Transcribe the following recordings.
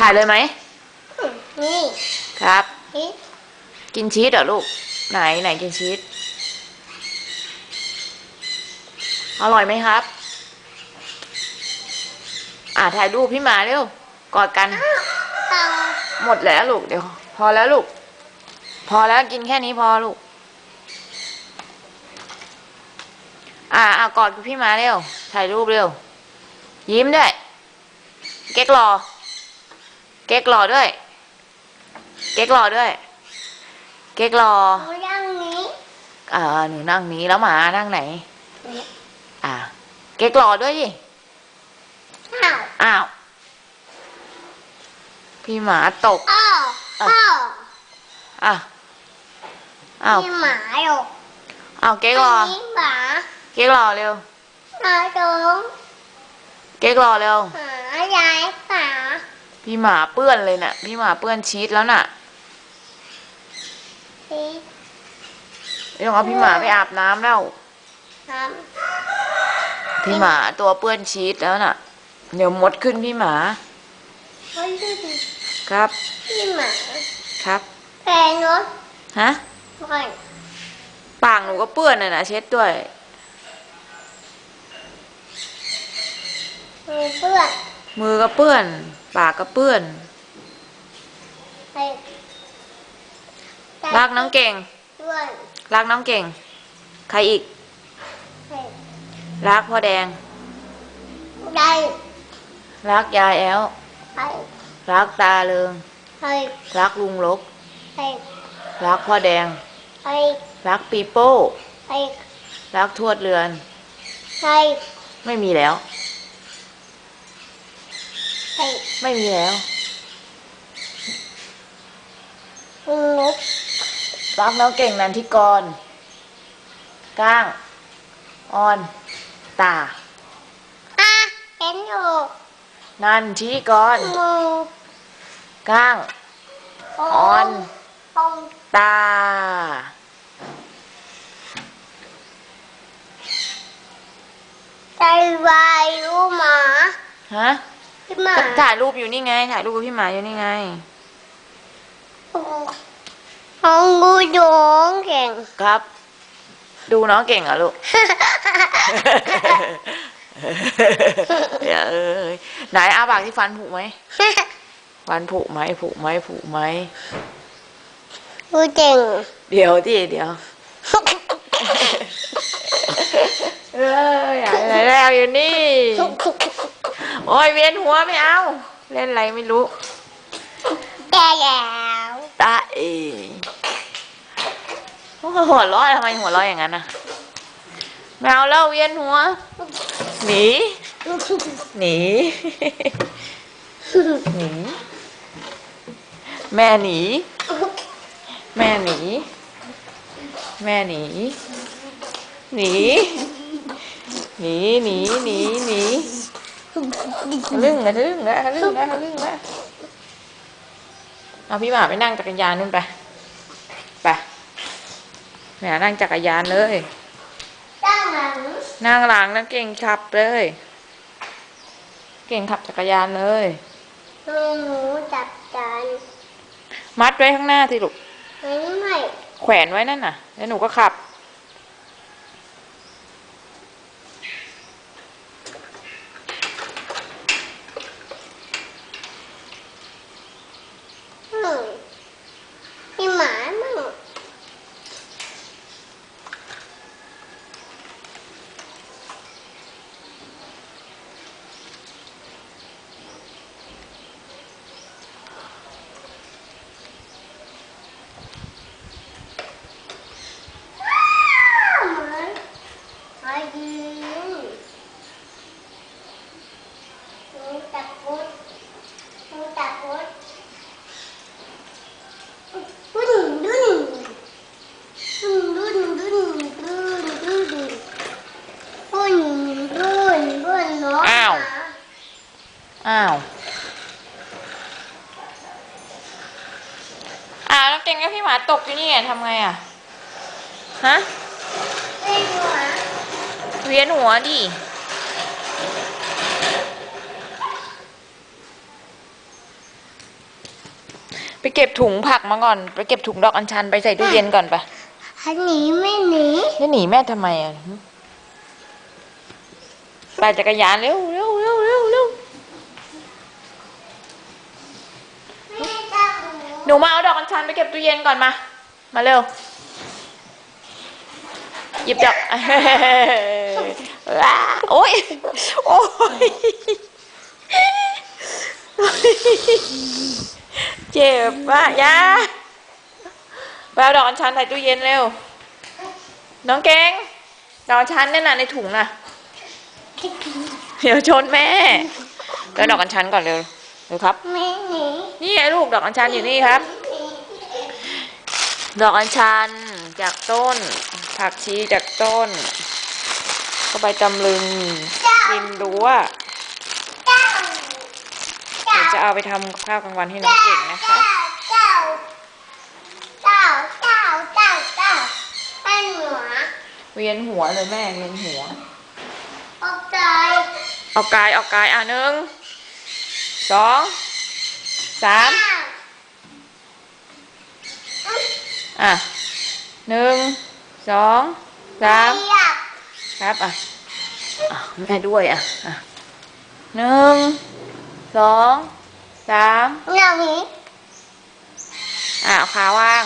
ถ่ายเลยไหม นี่ครับ นี่กินชีสเหรอลูก ไหนไหนกินชีส อร่อยไหมครับ อ่าถ่ายรูปพี่หมาเร็ว กอดกันเต่าหมดแล้วลูกเดี๋ยว พอแล้วลูก พอแล้วกินแค่นี้พอลูก อ่าอ่ากอดกับพี่หมาเร็ว ถ่ายรูปเร็ว ยิ้มด้วย เก๊กหล่อ เก๊กหล่อด้วย เก๊กหล่อด้วย เก๊กหล่อหนูย่างนี้อ่าหนูนั่งนี้แล้วหมานั่งไหนนี่อ่า เก๊กหล่อด้วยดิอ้าวอ้าวพี่หมาตกอ้าวอ้าวอะอ้าวมีหมาอยู่อ้าวเก๊กหล่ออันนี้หมาเก๊กหล่อเร็วหมาตรงเก๊กหล่อเร็วหมายายหมา พี่หมาเปื้อนเลยน่ะ พี่หมาเปื้อนชีสแล้วน่ะที่ไม่ต้องเอาพี่หมาไปอาบน้ำแล้วทพี่หมาตัวเปื้อนชีสแล้วน่ะ เดี๋ยวมดขึ้นพี่หมาำเฮ้ยดูดิครับ พี่หมาครับแพงรถฮะ ก่อนปากหนูก็เปื้อนน่ะนะเช็ดด้วย มีเพื่อน มือก็เปื้อน ปากก็เปื้อนไปรักน้องเก่งเพื่อนรักน้องเก่ง ใครอีกไปรักพ่อแดง ได้รักยายแอลไปรักตาเลิง ไปรักลุงลก ไปรักพ่อแดง ไปรักปีโป้ ไปรักทวดเรือน ไปไม่มีแล้ว ไปไม่มีแล้วนุ๊กรักน้องเก่งนันทิกร ก้าง ออน ตาอะเห็นอยู่นันทิกรมือก้าง อออนตรงตา ใจวายรู้หมาฮะ พี่หมาก็ถ่ายรูปอยู่นี่ไง ถ่ายรูปกับพี่หมาอยู่นี่ไงห้องกูโยงเก่ง ครับ ดูน้องเก่งเหรอลูก เดี๋ยวเอ้ยไหนอาปากที่ฟันผุไหมฟันผุไหมผุไหมผุไหมกูเก่งเดี๋ยวดิเดี๋ยว เอออยากไหนแล้วอยู่นี่ โอ้ยเวียนหัวไม่เอา เล่นอะไรไม่รู้ แก่แล้วตาเอโอ้ยหัวเร้อยทำไมหัวเร้อยอย่างนั้นน่ะไม่เอาแล้วเวียนหัว หนี หนี หนี แม่หนี แม่หนี แม่หนี หนี หนี หนี หนี หนี ทะลึ่งอะทะลึ่งอะทะลึ่งอะทะลึ่งอะเอาพี่หมาไปนั่งจักรยานนู่นไปไปแหมนั่งจักรยานเลยตั้งหลังนั่งหลังนะเก่งขับเลย เก่งขับจักรยานเลยให้หนูจัดการมัดไว้ข้างหน้าสิลูกไม่ไม่แขวนไว้นั่นน่ะ แล้วหนูก็ขับ อ้าว อ้าวแล้วเก่งกับพี่หมาตกอยู่นี่ไงทำไงอะ ฮะไอ้หัวเวียนหัวดิไปเก็บถุงผักมาก่อน ไปเก็บถุงดอกอัญชันไปใส่ตู้เย็นก่อนปะอันนี้ไม่หนีจะหนีแม่ทำไมอะไปจักรยานเร็วเร็วเร็วเร็วเร็ว แม่จะห นูมาเอาดอกอัญชันไปเก็บตู้เย็นก่อนมา มาเร็ว หยิบดอกโอ้ย โอ้ย เจ็บว่ะยาไปเอาดอกอัญชันใส่ตู้เย็นเร็ว น้องเก่งดอกอัญชันเนี่ยนะในถุงน่ะ เดี๋ยวชนแม่ไปเอาดอกอัญชันก่อนเร็ว เร็วครับไม่หนีนี่ไงลูกดอกอัญชันอยู่นี่ครับ ดอกอัญชันจากต้น ผักชีจากต้นก็ไปตำลึงริมรั้วเจ้าเดี๋ยวจะเอาไปทำข้าวกลางวันให้น้องเก่งนะคะเจ้าเจ้าเจ้าเจ้าเจ้าให้หนูเวียนหัวเลยแม่เวียนหัว ออกใจออกกายออกกายอะหนึ่ง สองสามอะหนึ่งสองสามอยากครับอะอะแม่ด้วยอะอะหนึ่งสองสามอย่างนี้อะเอาขาวาง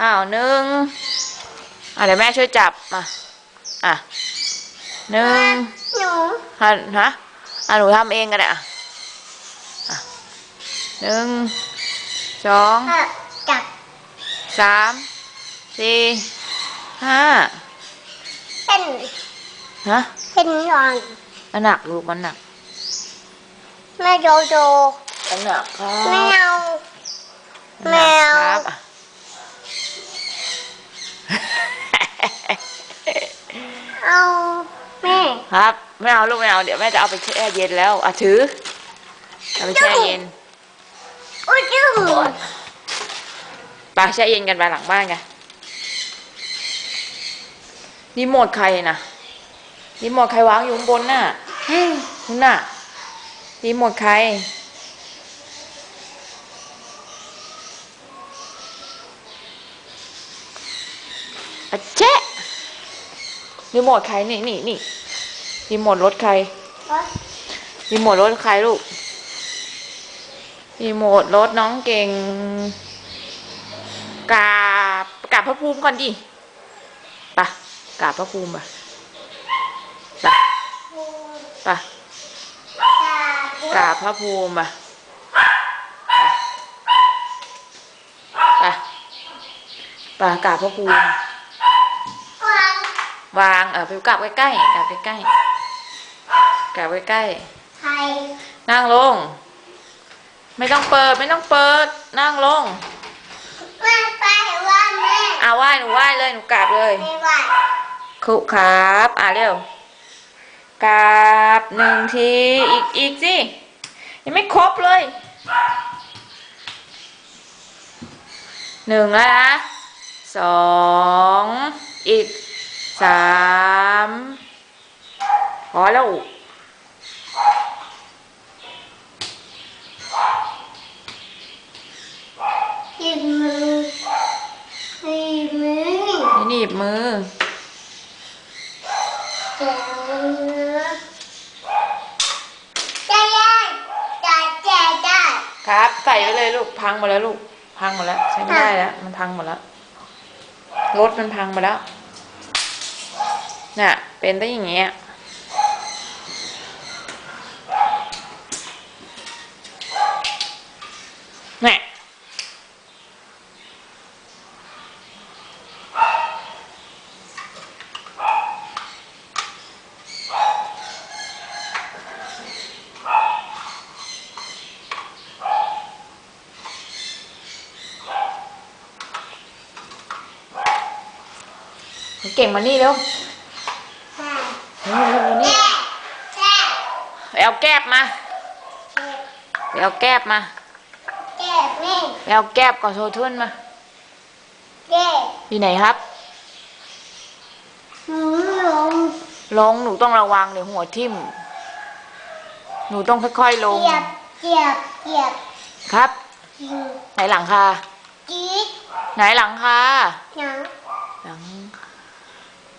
อ้าวหนึ่งอะเดี๋ยวแม่ช่วยจับมาอะหนึ่งหนูฮะฮะอะหนูทำเองก็ได้อะอะ หนึ่งสองจับสามสี่ห้าเป็นฮะเป็นหน่อยมันหนักลูกมันหนักแม่โจโจมันหนักครับแมวมันหนักแมวครับอะเอาแม่ครับไม่เอาลูกไม่เอาเดี๋ยวแม่จะเอาไปแช่เย็นแล้วอะถือเอาไปแช่เย็นอุ้ย จุ๊บไปแช่เย็นกันไปหลังบ้านกันรีโมทใครนะรีโมทใครวางอยู่ข้างบนน่ะนู่นน่ะรีโมทใครอะเจ๊ะรีโมทใครนี่นี่นี่รีโมทรถใครรีโมทรถใครลูก รีโมทรถน้องเก่งกราบกราบพระภูมิก่อนดิไปะกราบพระภูมิไปไปไปกราบพระภูมิไปไปไปกราบพระภูมิวางเออไปกราบใกล้ๆกราบใกล้ๆกราบใกล้ๆใครนั่งลง ไม่ต้องเปิดไม่ต้องเปิด นั่งลงแม่ไปว่าแม่อ่าไหว้หนูไหว้เลยหนูกราบเลยไม่ว่าคุครับอ่าเร็วกราบหนึ่งทีอีกอีกสิยังไม่ครบเลยหนึ่งแล้วนะสองอีกสามพอแล้ว หยิบมือหยิบมือ นี่หนี บมือเจ้ามือจะยังจะแจได้ครับ ใส่ไปเลยลูก พังหมดแล้วลูก พังหมดแล้ว ใช้ไม่ได้แล้ว มันพังหมดแล้ว รถมันพังหมดแล้ว น่ะ เป็นได้อย่างเงี้ย เก่งมานี่เร็วแม่เร็วเร็วนี่แม่ไปเอาแก้บมาไปเอาแก้บมาแม่แม่ไปเอาแก้บก่อนโซทุนมาแม่อยู่ไหนครับหนูลงลงหนูต้องระวังเดี๋ยวหัวทิ่ม หนูต้องค่อยๆลงเจียบเจียบเจียบครับจริงไหนหลังคาจี๊ดไหนหลังคาหนังหลังไ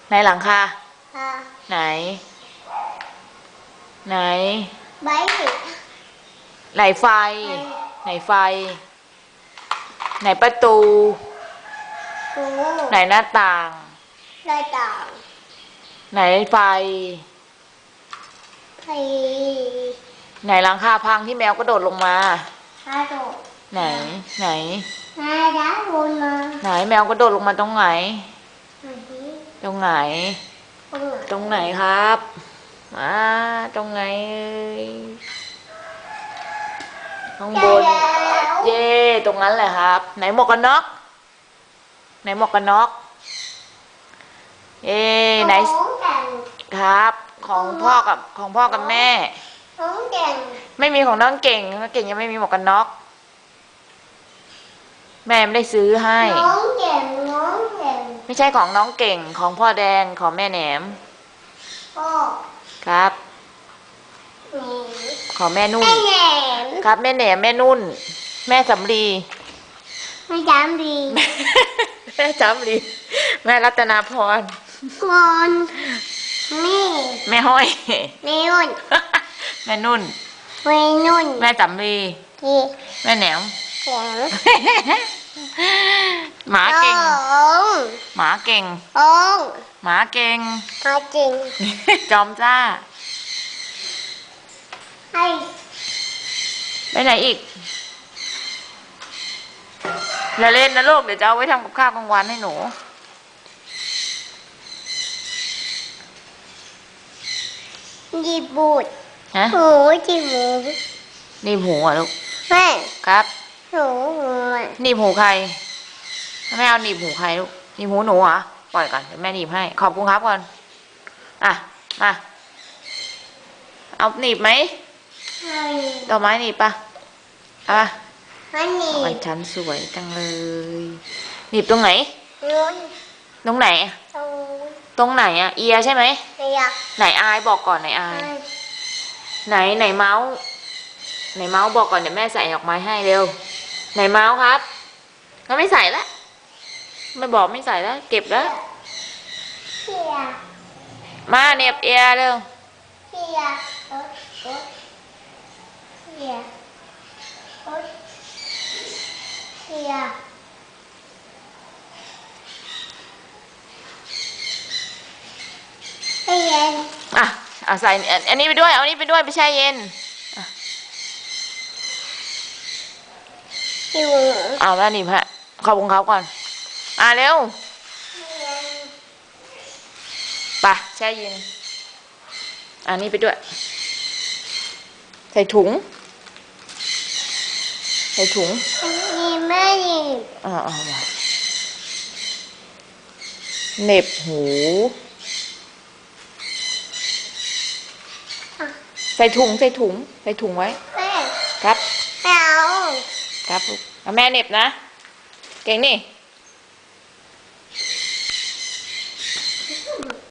หนหลังคาอ่าไหน ไหนใบสิไหนไฟ ไหนไฟ ไหนประตูกูไหนหน้าต่างได้ต่าง ไหนไฟไผ่ไหนหลังคาพังที่แมวกระโดดลงมาฮาโดไหน ไหนฮาดาวนมาไหนแมวกระโดดลงมาตรงไหนอันนี้ ตรงไหนตรงไหน ตรงไหนครับมาตรงไหนเอ้ยข้างบนแล้วเย่ตรงนั้นแหละครับ ไหนหมวกกันน็อก ไหนหมวกกันน็อกเอ้ไหนน้องแต่งครับ ของพ่อกับของพ่อกับแม่น้องแต่งไม่มีของน้องเก่งน้องเก่งยังไม่มีหมวกกันน็อก แม่ไม่ได้ซื้อให้น้องแต่งน้องแต่ง ไม่ใช่ของน้องเก่งของพ่อแดงของแม่แหนม พ่อครับนี่ของแม่นุ่น แม่แหนมครับ แม่แหนมแม่นุ่น แม่สำลีไม่จำดีแม่สำลีแม่รัตนาพรกอนนี่แม่ห้อยเมนุ่นแม่นุ่นเวนุ่นแม่สำลีที่แม่แหนมแข็ง หมาเก่งน้องหมาเก่งน้องหมาเก่ง มาจริงจอมจ้าให้ไปไหนอีกอย่าเล่นนะลูกเดี๋ยวจะเอาไว้ทำกับข้าวกลางวันให้หนูหยิบบูดฮะ หูจิบหูนี่หูอะลูกแม่ครับ หูหูหนีบหูใคร แม่เอาหนีบหูใครลูกหนีบหูหนูเหรอปล่อยก่อนเดี๋ยวแม่หนีบให้ ขอบคุณครับก่อนอะมาเอาหนีบไหมให้ดอกไม้หนีบปะเอะให้หนีมันชั้นสวยจังเลย หนีบตรงไหนนุ่นตรงไหน ตรงตรงไหนอะเอียใช่ไหมเรียกไหนอายบอกก่อนไหนอายให้ไหนไหนเมาส์ไหนเมาส์บอกก่อนเดี๋ยวแม่ใส่ดอกไม้ให้เร็ว ไหนเมาส์ครับก็ไม่ใส่ละ ไม่บอกไม่ใส่แล้ว เก็บแล้วเพียมาเหน็บเอียเร็วเพียรถรถเพียรถเพียให้เย็นอะเอาใส่อันอันนี้ไปด้วย เอาอันนี้ไปด้วยไปแช่เย็นหิวเอาแล้วนี่พะขอบคุณเขาก่อน อะเร็วให้เย็นไปแช่เย็นอันนี้ไปด้วย ใส่ถุง ใส่ถุงนี่ไม่ดีอ่าเอามาเหน็บหูใส่ถุงใส่ถุงใส่ถุงไว้แม่ครับไม่เอา ครับลูกเอาแม่เหน็บนะ เก่งนี่